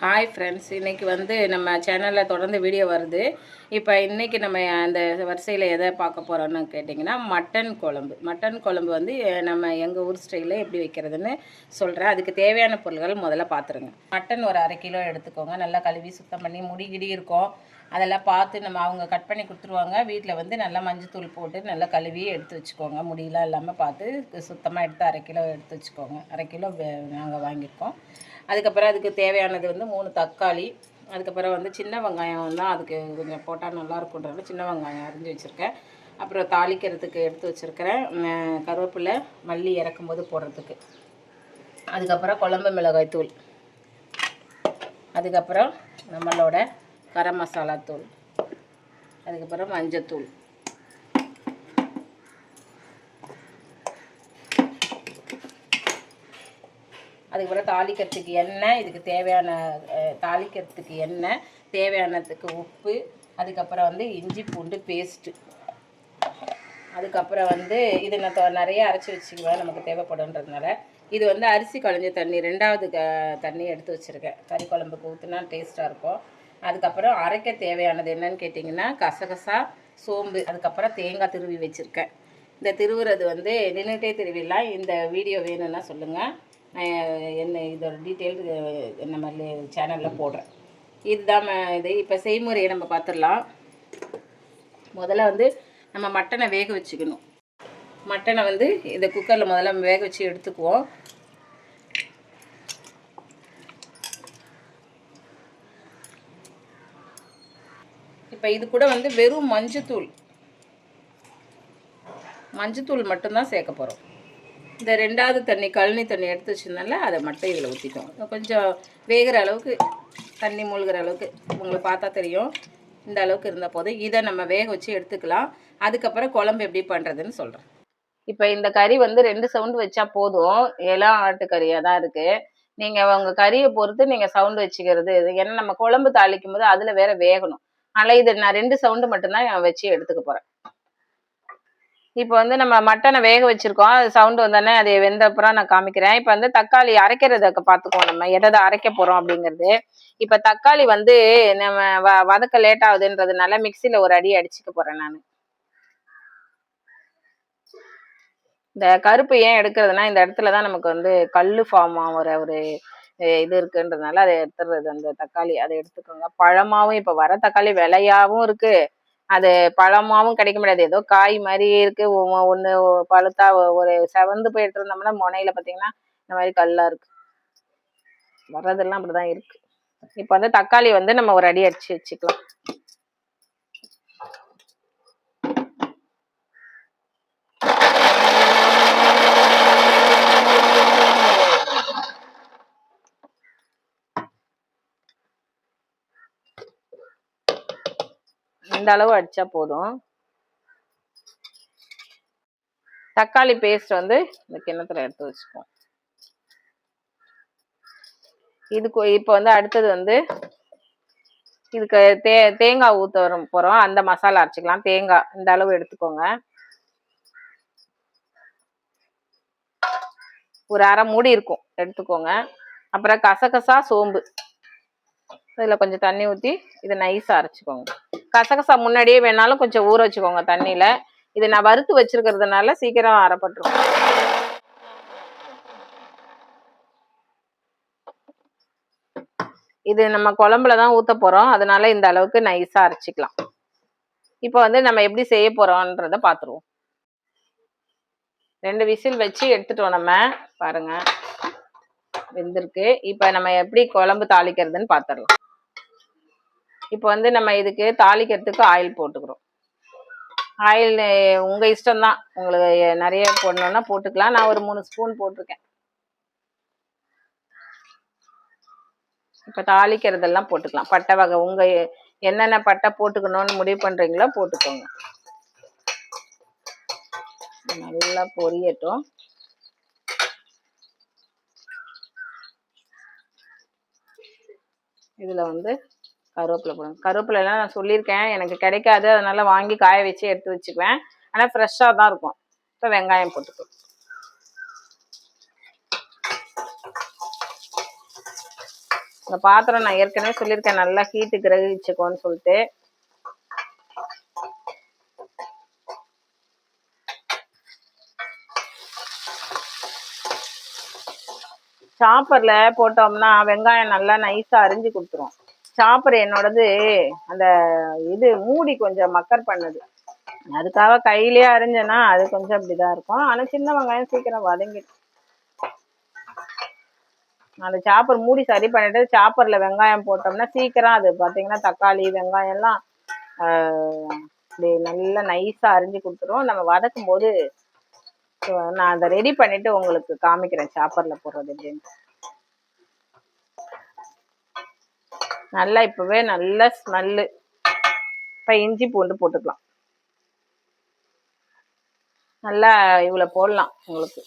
Hi friends இன்றைக்கி வந்து நம்ம சேனலில் தொடர்ந்து வீடியோ வருது. இப்போ இன்றைக்கி நம்ம அந்த வரிசையில் எதை பார்க்க போகிறோன்னு கேட்டிங்கன்னா மட்டன் குழம்பு. மட்டன் குழம்பு வந்து நம்ம எங்கள் ஊர் ஸ்டைலில் எப்படி வைக்கிறதுன்னு சொல்கிறேன் அதுக்கு தேவையான பொருட்கள் முதல்ல பார்த்துருங்க. மட்டன் ஒரு அரை கிலோ எடுத்துக்கோங்க. நல்லா கழுவி சுத்தம் பண்ணி முடி கிடி இருக்கும். அதெல்லாம் பார்த்து நம்ம அவங்க கட் பண்ணி கொடுத்துருவாங்க. வீட்டில் வந்து நல்லா மஞ்சத்தூள் போட்டு நல்லா கழுவி எடுத்து வச்சுக்கோங்க. முடியெலாம் இல்லாமல் பார்த்து சுத்தமாக எடுத்து அரை கிலோ எடுத்து வச்சுக்கோங்க. அரை கிலோ நாங்கள் வாங்கியிருக்கோம். அதுக்கப்புறம் அதுக்கு தேவையானது வந்து மூணு தக்காளி. அதுக்கப்புறம் வந்து சின்ன வெங்காயம் தான் அதுக்கு கொஞ்சம் போட்டால் நல்லா சின்ன வெங்காயம் அரிஞ்சு வச்சுருக்கேன். அப்புறம் தாளிக்கிறதுக்கு எடுத்து வச்சுருக்கிறேன். கருவேப்பிலை மல்லி இறக்கும்போது போடுறதுக்கு. அதுக்கப்புறம் குழம்பு மிளகாய் தூள். அதுக்கப்புறம் நம்மளோட கரம் மசாலா தூள். அதுக்கப்புறம் மஞ்சத்தூள். அதுக்கப்புறம் தாளிக்கிறதுக்கு எண்ணெய் இதுக்கு தேவையான தாளிக்கிறதுக்கு எண்ணெய் தேவையானதுக்கு உப்பு அதுக்கப்புறம் வந்து இஞ்சி பூண்டு பேஸ்ட்டு அதுக்கப்புறம் வந்து இது நான் நிறைய அரைச்சி வச்சுக்குவேன் நமக்கு தேவைப்படுன்றதுனால இது வந்து அரிசி குழஞ்ச தண்ணி ரெண்டாவது க தண்ணி எடுத்து வச்சுருக்கேன். கறி குழம்புக்கு ஊற்றுனா டேஸ்ட்டாக இருக்கும். அதுக்கப்புறம் அரைக்க தேவையானது என்னன்னு கேட்டிங்கன்னா கசகசா சோம்பு அதுக்கப்புறம் தேங்காய் திருவி வச்சுருக்கேன். இந்த திருவுறது வந்து நின்றுட்டே திருவிடலாம். இந்த வீடியோ வேணும்னா சொல்லுங்கள் என்ன இதோட டீட்டெயில் மாதிரி சேனலில் போடுறேன். இதுதான் இது இப்போ செய்முறையை நம்ம பார்த்துடலாம் முதல்ல வந்து நம்ம மட்டனை வேக வச்சுக்கணும். மட்டனை வந்து இந்த குக்கரில் முதல்ல வேக வச்சு எடுத்துக்குவோம். இப்போ இது கூட வந்து வெறும் மஞ்சத்தூள். மஞ்சத்தூள் மட்டும்தான் சேர்க்க போகிறோம் இந்த ரெண்டாவது தண்ணி கழனி தண்ணி எடுத்து வச்சுருந்தால அதை மட்டும் இதில் ஊற்றிட்டோம் கொஞ்சம் வேகிற அளவுக்கு தண்ணி மூழ்கிற அளவுக்கு உங்களுக்கு பார்த்தா தெரியும். இந்த அளவுக்கு இருந்த போது இதை நம்ம வேக வச்சு எடுத்துக்கலாம். அதுக்கப்புறம் குழம்பு எப்படி பண்ணுறதுன்னு சொல்கிறேன் இப்போ இந்த கறி வந்து ரெண்டு சவுண்டு வச்சா போதும். எல்லாம் ஆட்டுக்கறியாக தான் இருக்குது நீங்கள் உங்கள் கறியை பொறுத்து நீங்கள் சவுண்டு வச்சுக்கிறது ஏன்னா நம்ம குழம்பு தாளிக்கும் போது அதில் வேற வேகணும். அதனால் இது நான் ரெண்டு சவுண்டு மட்டும்தான் நான் வச்சு எடுத்துக்க போகிறேன் இப்போ வந்து நம்ம மட்டனை வேக வச்சிருக்கோம். அது சவுண்டு வந்தோடனே அது வெந்த அப்புறம் நான் காமிக்கிறேன். இப்போ வந்து தக்காளி அரைக்கிறத பார்த்துக்குவோம் நம்ம. எதை அரைக்க போகிறோம் அப்படிங்கிறது. இப்போ தக்காளி வந்து நம்ம வ வதக்க லேட் ஆகுதுன்றதுனால மிக்சியில் ஒரு அடி அடிச்சுக்க போகிறேன் நான். இந்த கருப்பு ஏன் எடுக்கிறதுனா இந்த இடத்துல தான் நமக்கு வந்து கல் ஃபார்ம் ஆகிற ஒரு இது இருக்குன்றதுனால அதை எடுத்துடுறது அந்த தக்காளி. அதை எடுத்துக்கோங்க. பழமாவும் இப்போ வர தக்காளி விலையாவும் இருக்குது அது பழமாவும் கிடைக்க முடியாது. ஏதோ காய் மாதிரி இருக்கு. ஒன்று பழுத்தா ஒரு செவந்து போயிட்டு இருந்தோம்னா முனையில பார்த்தீங்கன்னா இந்த மாதிரி கல்லா இருக்கு. வர்றதெல்லாம் அப்படிதான் இருக்கு. இப்போ வந்து தக்காளி வந்து நம்ம ஒரு அடி அடிச்சு வச்சுக்கலாம். இந்த அளவு அடிச்சா போதும். தக்காளி பேஸ்ட் வந்து இந்த கிண்ணத்துல எடுத்து வச்சுக்குவோம். இதுக்கு இப்போ வந்து அடுத்தது வந்து இதுக்கு தே தேங்காய் ஊற்ற வரும் போகிறோம் அந்த மசாலா அரைச்சிக்கலாம். தேங்காய் இந்த அளவு எடுத்துக்கோங்க. ஒரு அரை மூடி இருக்கும். எடுத்துக்கோங்க. அப்புறம் கசகசா சோம்பு. இதில் கொஞ்சம் தண்ணி ஊற்றி இதை நைஸாக அரைச்சிக்கோங்க. கசகசா முன்னாடியே வேணாலும் கொஞ்சம் ஊற வச்சுக்கோங்க தண்ணியில். இது நான் வறுத்து வச்சிருக்கிறதுனால சீக்கிரம் அரைப்பட்டுரும். இது நம்ம குழம்புல தான் ஊற்ற போகிறோம் அதனால இந்த அளவுக்கு நைஸாக அரைச்சிக்கலாம். இப்போ வந்து நம்ம எப்படி செய்ய போறோம்ன்றத பார்த்துருவோம் ரெண்டு விசில் வச்சு எடுத்துட்டோம் நம்ம. பாருங்க. வெந்திருக்கு. இப்போ நம்ம எப்படி குழம்பு தாளிக்கிறதுன்னு பார்த்துடலாம் இப்போ வந்து நம்ம இதுக்கு தாளிக்கிறதுக்கு ஆயில் போட்டுக்கிறோம். ஆயில் உங்கள் இஷ்டம்தான். உங்களுக்கு நிறைய போடணுன்னா போட்டுக்கலாம். நான் ஒரு மூணு ஸ்பூன் போட்டிருக்கேன். இப்போ தாளிக்கிறதெல்லாம் போட்டுக்கலாம். பட்டை வகை உங்கள் என்னென்ன பட்டை போட்டுக்கணும்னு முடிவு பண்ணுறீங்களோ போட்டுக்கோங்க. நல்லா பொரியட்டும். இதில் வந்து கருவேப்பிலை போடுங்க. கருவேப்பிலைலாம் நான் சொல்லியிருக்கேன். எனக்கு கிடைக்காது. அதனால வாங்கி காய வச்சு எடுத்து வச்சுக்குவேன். ஆனால் ஃப்ரெஷ்ஷாக தான் இருக்கும். இப்போ வெங்காயம் போட்டுக்கோ. இந்த பாத்திரம் நான் ஏற்கனவே சொல்லியிருக்கேன். நல்லா ஹீட்டு கிரகிச்சுக்கோன்னு சொல்லிட்டு. சாப்பரில் போட்டோம்னா வெங்காயம் நல்லா நைஸாக அரிஞ்சு கொடுத்துரும். சாப்பர் என்னோடது அந்த இது மூடி கொஞ்சம் மக்கர் பண்ணுது. அதுக்காக கையிலேயே அரைஞ்சேன்னா அது கொஞ்சம் அப்படிதான் இருக்கும். ஆனா சின்ன வெங்காயம் சீக்கிரம் வதங்கிடும். அந்த சாப்பர் மூடி சரி பண்ணிட்டு சாப்பர்ல வெங்காயம் போட்டோம்னா சீக்கிரம் அது பார்த்தீங்கன்னா தக்காளி வெங்காயம் எல்லாம் இப்படி நல்லா நைஸாக அரிஞ்சு கொடுத்துரும். நம்ம வதக்கும் போது நான் அதை ரெடி பண்ணிட்டு உங்களுக்கு காமிக்கிறேன் சாப்பர்ல போடுறது எப்படின்னு. நல்லா இப்பவே நல்ல ஸ்மெல்லு. இப்போ இஞ்சி பூண்டு போட்டுக்கலாம். நல்லா இவ்வளோ போடலாம் உங்களுக்கு.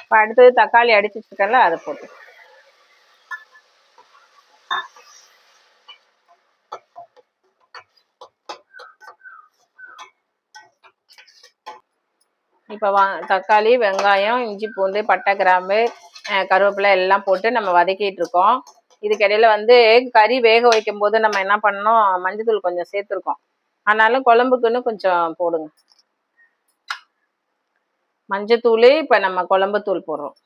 இப்போ அடுத்தது தக்காளி அடிச்சு வச்சுருக்கல அதை போட்டு இப்போ வா தக்காளி வெங்காயம் இஞ்சி பூண்டு பட்டை கிராம்பு கருவேப்பிலை எல்லாம் போட்டு நம்ம வதக்கிட்டு இருக்கோம். இதுக்கிடையில வந்து கறி வேக வைக்கும் போது நம்ம என்ன பண்ணோம் மஞ்சத்தூள் கொஞ்சம் சேர்த்துருக்கோம். ஆனாலும் குழம்புக்குன்னு கொஞ்சம் போடுங்க. மஞ்சத்தூள் இப்போ நம்ம குழம்பு தூள் போடுறோம்.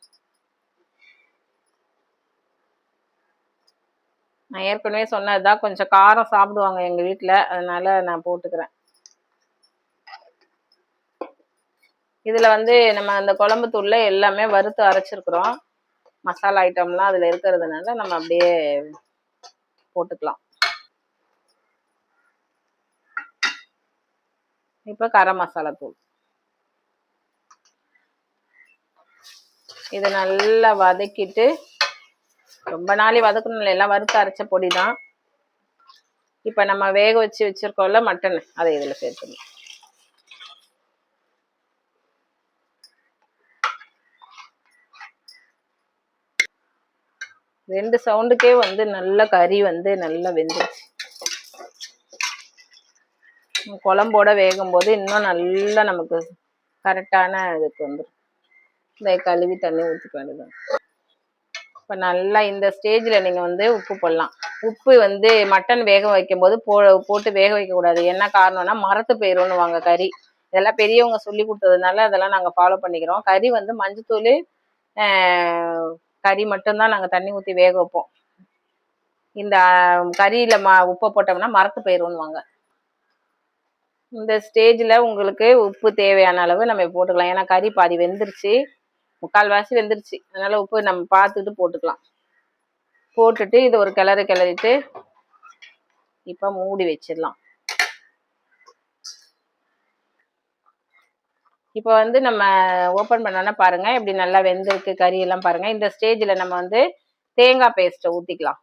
நான் ஏற்கனவே சொன்னதுதான் கொஞ்சம் காரம் சாப்பிடுவாங்க எங்கள் வீட்டில் அதனால நான் போட்டுக்கிறேன். இதில் வந்து நம்ம அந்த குழம்பு தூளில் எல்லாமே வறுத்து அரைச்சிருக்கிறோம். மசாலா ஐட்டம்லாம் அதில் இருக்கிறதுனால நம்ம அப்படியே போட்டுக்கலாம். இப்போ கரம் மசாலா தூள். இதை நல்லா வதக்கிட்டு ரொம்ப நாளை வதக்கணும் எல்லாம் வறுத்து அரைச்ச பொடி தான் இப்போ நம்ம வேக வச்சு வச்சிருக்கோம்ல மட்டன் அதை இதில் சேர்த்துக்கணும் ரெண்டு சவுண்டுக்கே வந்து நல்ல கறி வந்து நல்லா வெந்துருச்சு. குழம்போட வேகும் போது இன்னும் நல்லா நமக்கு கரெக்டான இதுக்கு வந்துடும் இந்த கழுவி தண்ணி ஊற்றிக்க வேண்டியது இப்போ நல்லா இந்த ஸ்டேஜில் நீங்கள் வந்து உப்பு போடலாம். உப்பு வந்து மட்டன் வேக வைக்கும் போது போ போட்டு வேக வைக்கக்கூடாது. என்ன காரணம்னா மரத்து போயிடும்னு வாங்க கறி. இதெல்லாம் பெரியவங்க சொல்லி கொடுத்ததுனால அதெல்லாம் நாங்கள் ஃபாலோ பண்ணிக்கிறோம். கறி வந்து மஞ்சத்தூள் கறி மட்டும்தான் நாங்கள் தண்ணி ஊற்றி வேக வைப்போம். இந்த கறியில் மா உப்பை போட்டோம்னா மரத்து போயிடும்னுவாங்க இந்த ஸ்டேஜில் உங்களுக்கு உப்பு தேவையான அளவு நம்ம போட்டுக்கலாம். ஏன்னா கறி பாதி வெந்துருச்சு. முக்கால்வாசி வெந்துருச்சு. அதனால் உப்பு நம்ம பார்த்துட்டு போட்டுக்கலாம். போட்டுட்டு இது ஒரு கிளறு கிளறிட்டு இப்போ மூடி வச்சிடலாம். இப்போ வந்து நம்ம ஓப்பன் பண்ணோன்னா பாருங்கள் இப்படி நல்லா வெந்திருக்கு கறி எல்லாம் பாருங்கள் இந்த ஸ்டேஜில் நம்ம வந்து தேங்காய் பேஸ்ட்டை ஊற்றிக்கலாம்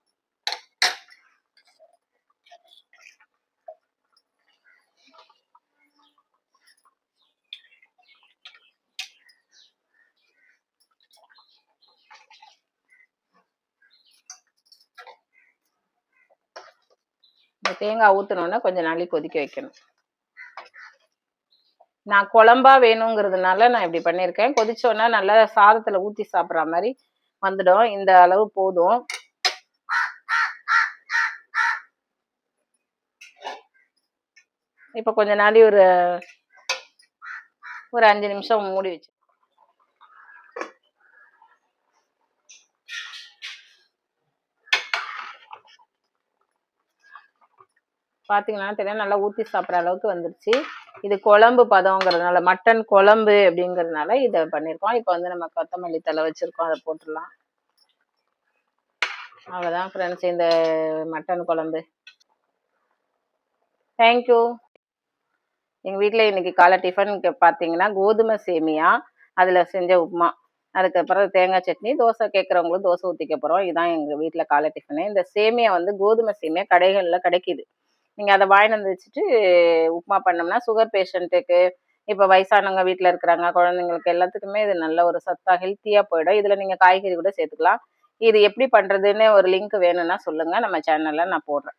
இந்த தேங்காய் ஊற்றினோன்னா கொஞ்சம் நாளைக்கு கொதிக்க வைக்கணும். நான் குழம்பா வேணுங்கிறதுனால நான் இப்படி பண்ணியிருக்கேன். கொதிச்சோன்னா நல்லா சாதத்தில் ஊற்றி சாப்பிட்ற மாதிரி வந்துடும். இந்த அளவு போதும். இப்போ கொஞ்ச நாளி ஒரு ஒரு அஞ்சு நிமிஷம் மூடி வச்சு. பார்த்தீங்கன்னா தெரியும் நல்லா ஊற்றி சாப்பிட்ற அளவுக்கு வந்துருச்சு. இது குழம்பு பதங்கிறதுனால மட்டன் குழம்பு அப்படிங்கிறதுனால இதை பண்ணியிருக்கோம் இப்போ வந்து நம்ம கொத்தமல்லி தலை வச்சுருக்கோம் அதை போட்டுடலாம். அவ்வளோதான் ஃப்ரெண்ட்ஸ் இந்த மட்டன் குழம்பு. தேங்க்யூ எங்கள் வீட்டில் இன்றைக்கி காலை டிஃபனுக்கு பார்த்தீங்கன்னா கோதுமை சேமியா அதில் செஞ்ச உப்புமா. அதுக்கப்புறம் தேங்காய் சட்னி தோசை கேட்குறவங்களும் தோசை ஊற்றிக்க போகிறோம் இதுதான் எங்கள் வீட்டில் காலை டிஃபனு இந்த சேமியா வந்து கோதுமை சேமியா கடைகளில் கிடைக்கிது. நீங்கள் அதை வாங்கிட்டு வந்து வச்சுட்டு உப்புமா பண்ணோம்னா சுகர் பேஷண்ட்டுக்கு இப்போ வயசானவங்க வீட்டில் இருக்கிறாங்க குழந்தைங்களுக்கு எல்லாத்துக்குமே இது நல்ல ஒரு சத்தாக ஹெல்த்தியாக போயிடும். இதில் நீங்கள் காய்கறி கூட சேர்த்துக்கலாம். இது எப்படி பண்ணுறதுன்னு ஒரு லிங்க் வேணும்னா சொல்லுங்கள் நம்ம சேனலில் நான் போடுறேன்.